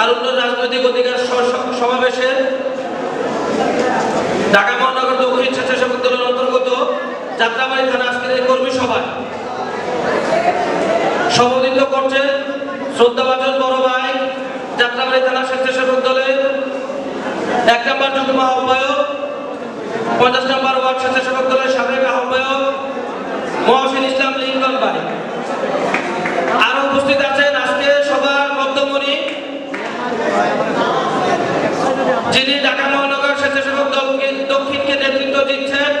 তারুণ্য রাজনৈতিক অধিকার স- স- সমাবেশের ঢাকা মহানগর দক্ষিণ স্বেচ্ছাসেবক দলের অন্তর্গত যাত্রাবাড়ি থানা আজকের এই কর্মী সভায় সভাপতিত্ব করছেন শ্রদ্ধাভাজন বড় ভাই যাত্রাবাড়ি থানা স্বেচ্ছাসেবক দলের এক নম্বর যুগ্ম আহ্বায়ক, পঞ্চাশ নম্বর ওয়ার্ড স্বেচ্ছাসেবক দলের সাবেক আহ্বায়ক মহসিন ইসলাম লিঙ্কন ভাই আরও উপস্থিত মধ্যমণি যিনি ঢাকা মহানগর স্বেচ্ছাসেবক দলকে দক্ষিণকে নেতৃত্ব দিচ্ছেন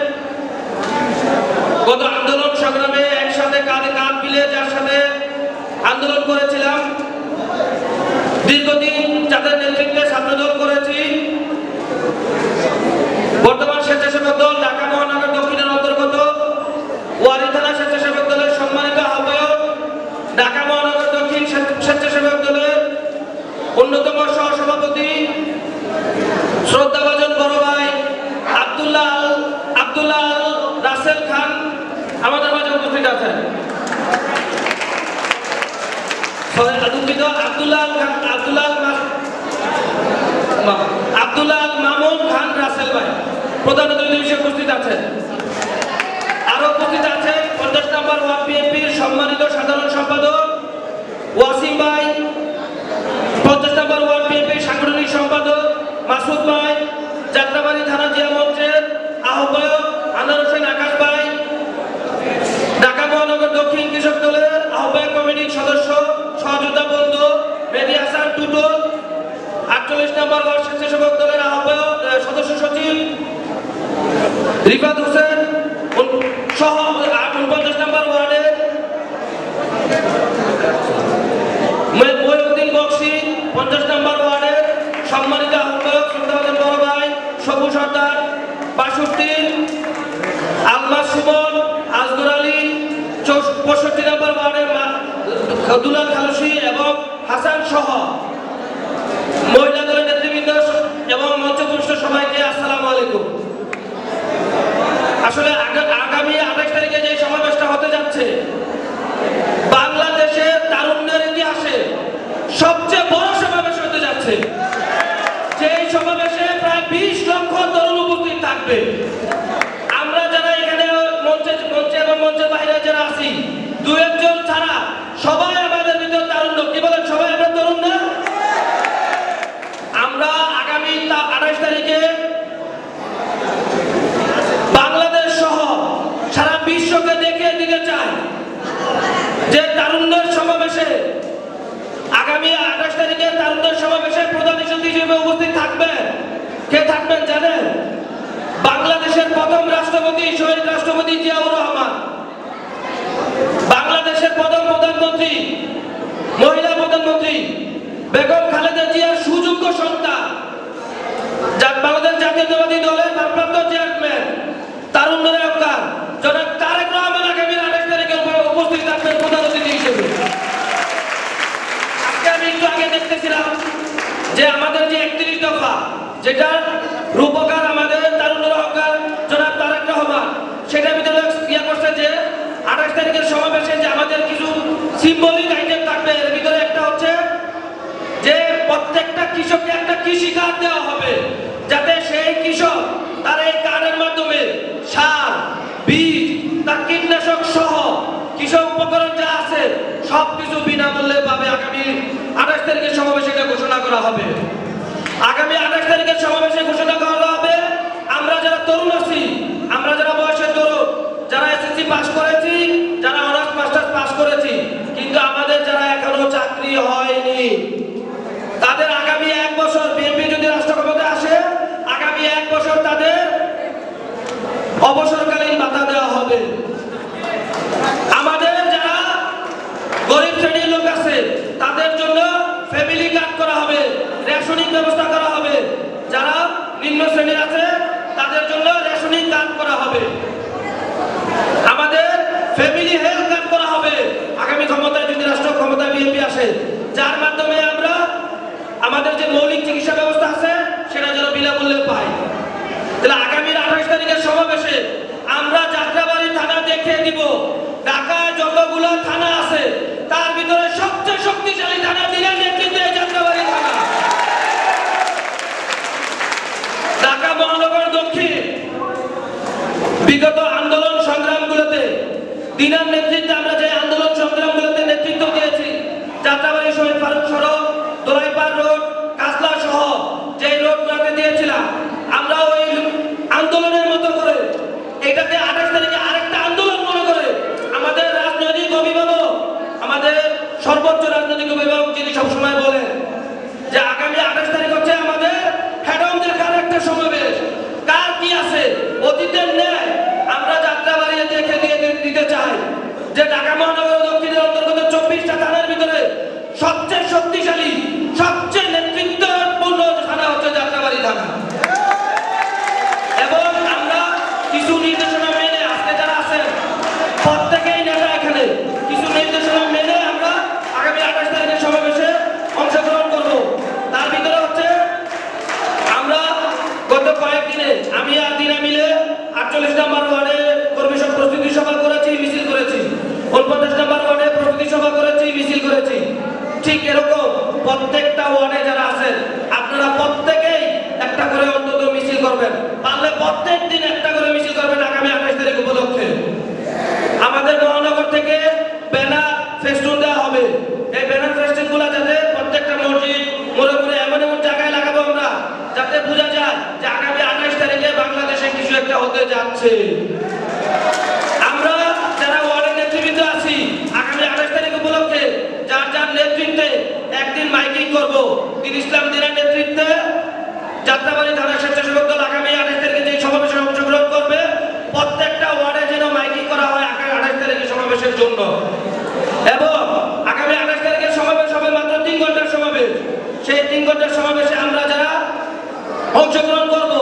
গত আন্দোলন সংগ্রামে একসাথে কাঁধে কাঁধ মিলে যার সাথে আন্দোলন করেছিলাম দীর্ঘদিন যাদের নেতৃত্বে ছাত্রদল করেছি বর্তমান স্বেচ্ছাসেবক দল ঢাকা মহানগর দক্ষিণের অন্তর্গত ওয়ারি থানা স্বেচ্ছাসেবক দলের সম্মানিত আহ্বায়ক ঢাকা মহানগর দক্ষিণ স্বেচ্ছ- স্বেচ্ছাসেবক দলের অন্যতম সহসভাপতি শ্রদ্ধাভাজন বড় ভাই আব্দুল্লাহ আল- আব্দুল্লাহ আল রাসেল খান আছেন। আরও উপস্থিত আছেন পঞ্চাশ নম্বর ওয়ার্ড বিএনপির সম্মানিত সাধারণ সম্পাদক ওয়াসিম ভাই, পঞ্চাশ নম্বর ওয়ার্ড বিএনপির সাংগঠনিক সম্পাদক মাসুদ ভাই যাত্রাবাড়ি থানা জিয়া মঞ্চের আহ্বায়ক আনার হোসেন আকাশ ভাই ঢাকা মহানগর দক্ষিণ কৃষক দলের আহ্বায়ক কমিটির সদস্য সহযোদ্ধা বন্ধু মেহেদি হাসান টুটু আটচল্লিশ নম্বর ওয়ার্ড স্বেচ্ছাসেবক দলের আহ্বায়ক আহ, সদস্য সচিব রিফাত হোসেন সহ উনপঞ্চাশ নম্বর ওয়ার্ডের মহিউদ্দিন বক্সি পঞ্চাশ নম্বর ওয়ার্ডের সম্মানিত আহ্বায়ক শ্রদ্ধাবাদন বড় ভাই সবু সর্দার বাষট্টি আলমা সুমন আজগর আলী পঁয়ষট্টি নম্বর ওয়ার্ডের দুলাল খালসি এবং হাসান সহ মহিলা দলের নেতৃবৃন্দ এবং মঞ্চপুষ্ট সবাইকে আসসালামু আলাইকুম আসলে আগা- আগামী আঠাশ তারিখে যে সমাবেশটা হতে যাচ্ছে বাংলাদেশের তারুণ্যের ইতিহাসে সবচেয়ে বড় সমাবেশ হতে যাচ্ছে যেই সমাবেশে প্রায় বিশ লক্ষ তরুণ উপস্থিত থাকবে আমরা যারা এখানে মঞ্চে মঞ্চে এবং মঞ্চের বাইরে যারা আছি দু একজন ছাড়া সবাই আমাদের ভিতর তারুণ্য কি বলেন সবাই আমরা তরুণ না আমরা আগামী আঠাশ তারিখে বাংলাদেশ সহ সারা বিশ্বকে দেখিয়ে দিতে চাই যে তারুণ্যের সমাবেশে আগামী আঠাশ তারিখে তারুণ্যের সমাবেশে প্রধান অতিথি হিসেবে উপস্থিত থাকবেন কে থাকবেন জানেন? বাংলাদেশের প্রথম রাষ্ট্রপতি শহীদ রাষ্ট্রপতি জিয়াউর রহমান বাংলাদেশের প্রথম প্রধানমন্ত্রী মহিলা প্রধানমন্ত্রী বেগম খালেদা জিয়ার সুযোগ্য সন্তান যা বাংলাদেশ জাতীয়তাবাদী দলের ভারপ্রাপ্ত চেয়ারম্যান তারুণ্যের আহ্বান জনাব তারেক রহমান আগামী আঠাশ তারিখে উপ- উপস্থিত থাকবেন প্রধান অতিথি হিসেবে আজকে আমি একটু আগে দেখতেছিলাম যে আমাদের যে একত্রিশ দফা যেটা রূপকার আমাদের তারুণ্যের অহংকার, জনাব তারেক রহমান। সেটার ভিতরে ইয়ে করছে যে, আঠাশ তারিখের সমাবেশে যে আমাদের কিছু সিম্বলিক আইটেম থাকবে, এর ভিতরে একটা হচ্ছে যে প্রত্যেকটা কৃষককে একটা কৃষি কার্ড দেওয়া হবে, যাতে সেই কৃষক তার এই কার্ডের মাধ্যমে সার, বীজ, তার কীটনাশক সহ কৃষক উপকরণ যা আছে, সবকিছু বিনামূল্যে পাবে। আগামী আঠাশ তারিখের সমাবেশে এটা ঘোষণা করা হবে। আগামী আঠাশ তারিখের সমাবেশে ঘোষণা করা হবে, আমরা যারা তরুণ আছি, আমরা যারা বয়সের তরুণ, যারা এসএসসি পাস করেছি, যারা অনার্স মাস্টার্স পাস করেছি, কিন্তু আমাদের যারা এখনও চাকরি হয়নি, তাদের আগামী এক বছর বিএনপি যদি রাষ্ট্র ক্ষমতায় আসে, আগামী এক বছর তাদের অবসরকালীন ভাতা দেওয়া হবে আমাদের যারা গরিব শ্রেণির লোক আছে তাদের জন্য ফ্যামিলি কার্ড করা হবে রেশনিং ব্যবস্থা করা হবে যারা নিম্ন শ্রেণির আছে তাদের জন্য রেশনিং কার্ড করা হবে আমাদের ফ্যামিলি হেলথ কার্ড করা হবে আগামী ক্ষমতায় যদি রাষ্ট্র ক্ষমতায় বিএনপি আসে যার মাধ্যমে আমরা আমাদের যে মৌলিক চিকিৎসা ব্যবস্থা আছে, সেটা যেন বিনামূল্যে পাই তাহলে আগামী আঠাশ তারিখের সমাবেশে আমরা যাত্রাবাড়ি থানা দেখিয়ে দিব। ঢাকায় যতগুলো থানা আছে, তার ভিতরে সবচেয়ে কিছু নির্দেশনা মেনে আজকে যারা আছেন, প্রত্যেকেই নেতা এখানে। কিছু নির্দেশনা মেনে আমরা আগামী আঠাশ সমাবেশে অংশগ্রহণ করব। তার ভিতরে হচ্ছে, আমরা গত কয়েকদিনে আমি আর দিনা মিলে আটচল্লিশ নম্বর ওয়ার্ডে ফেস্টুন দেওয়া হবে। এই ব্যানার ফেস্টুনগুলো যাতে প্রত্যেকটা মসজিদ মোড়ে মোড়ে এমন এমন জায়গায় লাগাবো আমরা, যাতে বোঝা যায় যে আগামী আঠাশ তারিখে বাংলাদেশে কিছু একটা হতে যাচ্ছে। আমরা যারা ওয়ার্ডের নেতৃবৃন্দ আছি, আগামী আঠাশ তারিখ উপলক্ষে যার যার নেতৃত্বে একদিন মাইকিং করব। দিন ইসলাম দিনের নেতৃত্বে যাত্রাবাড়ি থানা স্বেচ্ছাসেবক দল আগামী আঠাশ তারিখে যে সমাবেশে অংশগ্রহণ করবে, প্রত্যেকটা ওয়ার্ডে যেন মাইকিং করা হয় আগামী আঠাশ তারিখে সমাবেশের জন্য। এবং আগামী আঠাশ তারিখের সমাবেশ হবে মাত্র তিন ঘণ্টার সমাবেশ। সেই তিন ঘণ্টার সমাবেশে আমরা যারা অংশগ্রহণ করব,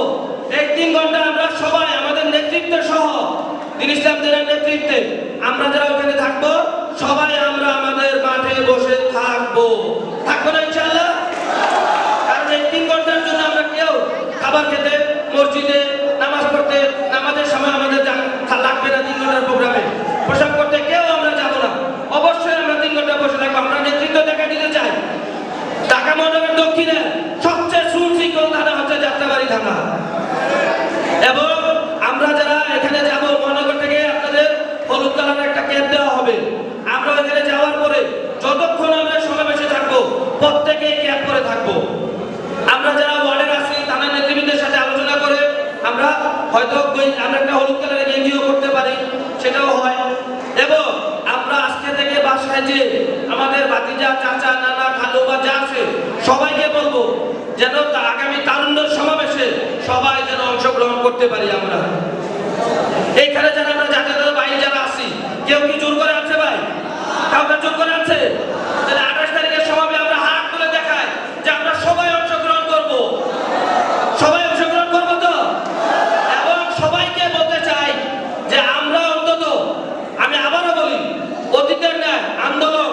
এই তিন ঘণ্টা আমরা সবাই আমাদের নেতৃত্বের সহ দিন ইসলাম নেতৃত্বে আমরা যারা ওখানে থাকব, সবাই আমরা আমাদের মাঠে বসে থাকব। থাকব না ইনশাল্লাহ কারণ এই তিন ঘণ্টার জন্য আমরা কেউ খাবার খেতে মসজিদে নামাজ পড়তে নামাজের সময় আমাদের যা- থা- লাগবে না তিন ঘণ্টার প্রোগ্রামে প্রসাব করতে কেউ আমরা যাব না অবশ্যই আমরা তিন ঘণ্টা বসে থাকব আমরা নেতৃত্ব দেখা দিতে চাই ঢাকা মহানগর দক্ষিণে সবচেয়ে সুশৃঙ্খল থানা হচ্ছে যাত্রাবাড়ি থানা এবং আমরা যারা এখানে যাব মহানগর থেকে আপনাদের হলুদ কালার একটা ক্যাব দেওয়া হবে আমরা এখানে যাওয়ার পরে যতক্ষণ আমরা সমাবেশে থাকব প্রত্যেকেই ক্যাব করে থাকব আমরা যারা ওয়ার্ডের আছি থানা নেতৃবৃন্দের সাথে আলোচনা করে আমরা হয়তো ওই- আমরা একটা হলুদ কালারের গেঞ্জিও করতে পারি সেটাও হয় এবং আমরা আজকে থেকে বাসায় যে আমাদের ভাতিজা চাচা নানা খালু বা যা আছে সবাইকে বলব যেন তা- আগামী তারুণ্যের সমাবেশে সবাই যেন অংশগ্রহণ করতে পারি আমরা। এইখানে যারা আমরা জাতীয় বাইরে যারা আছি, কেউ কি জোর করে আছে ভাই? কাউকে জোর করে আছে? তাহলে আঠাশ সমাবেশে আমরা যে আমরা অংশগ্রহণ অংশগ্রহণ করব তো? এবং সবাইকে বলতে চাই যে অন্তত, আমি আবারও বলি ন্যায়, আন্দোলন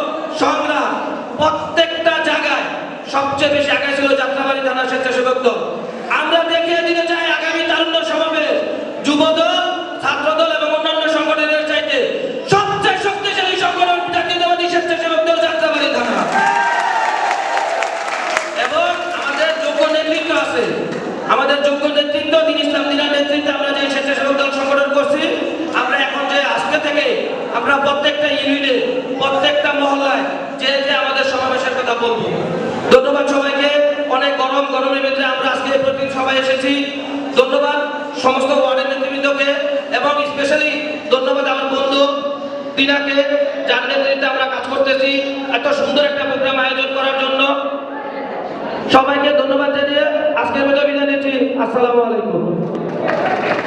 প্রত্যেকটা জায়গায় সবচেয়ে বেশি আগে ছিল যাত্রাবাড়ি থানা স্বেচ্ছাসেবক দল আমরা দেখিয়ে দিতে চাই আগামী তারুণ্য সমাবেশ যুবদল ছাত্রদল এবং অন্যান্য সংগঠনের চাইতে সবচেয়ে শক্তিশালী সংগঠন জাতীয়তাবাদী স্বেচ্ছাসেবক দল যাত্রাবাড়ি থানা এবং আমাদের যোগ্য নেতৃত্ব আছে আমাদের যোগ্য নেতৃত্ব দিন ইসলাম দিনের নেতৃত্বে আমরা যে স্বেচ্ছাসেবক দল সংগঠন করছি আমরা এখন যে আজকে থেকে আমরা প্রত্যেকটা ইউনিটে, প্রত্যেকটা মহল্লায় যে যে আমাদের সমাবেশের কথা বলব। ধন্যবাদ সবাইকে। অনেক গরম, গরমের ভিতরে আমরা আজকে প্রতিদিন সবাই এসেছি। ধন্যবাদ সমস্ত ওয়ার্ডের নেতৃবৃন্দকে এবং স্পেশালি ধন্যবাদ আমার বন্ধু দিনাকে যার নেতৃত্বে আমরা কাজ করতেছি। এত সুন্দর একটা প্রোগ্রাম আয়োজন করার জন্য। সবাইকে ধন্যবাদ জানিয়ে আজকের মতো বিদায় নিচ্ছি। আসসালামু আলাইকুম।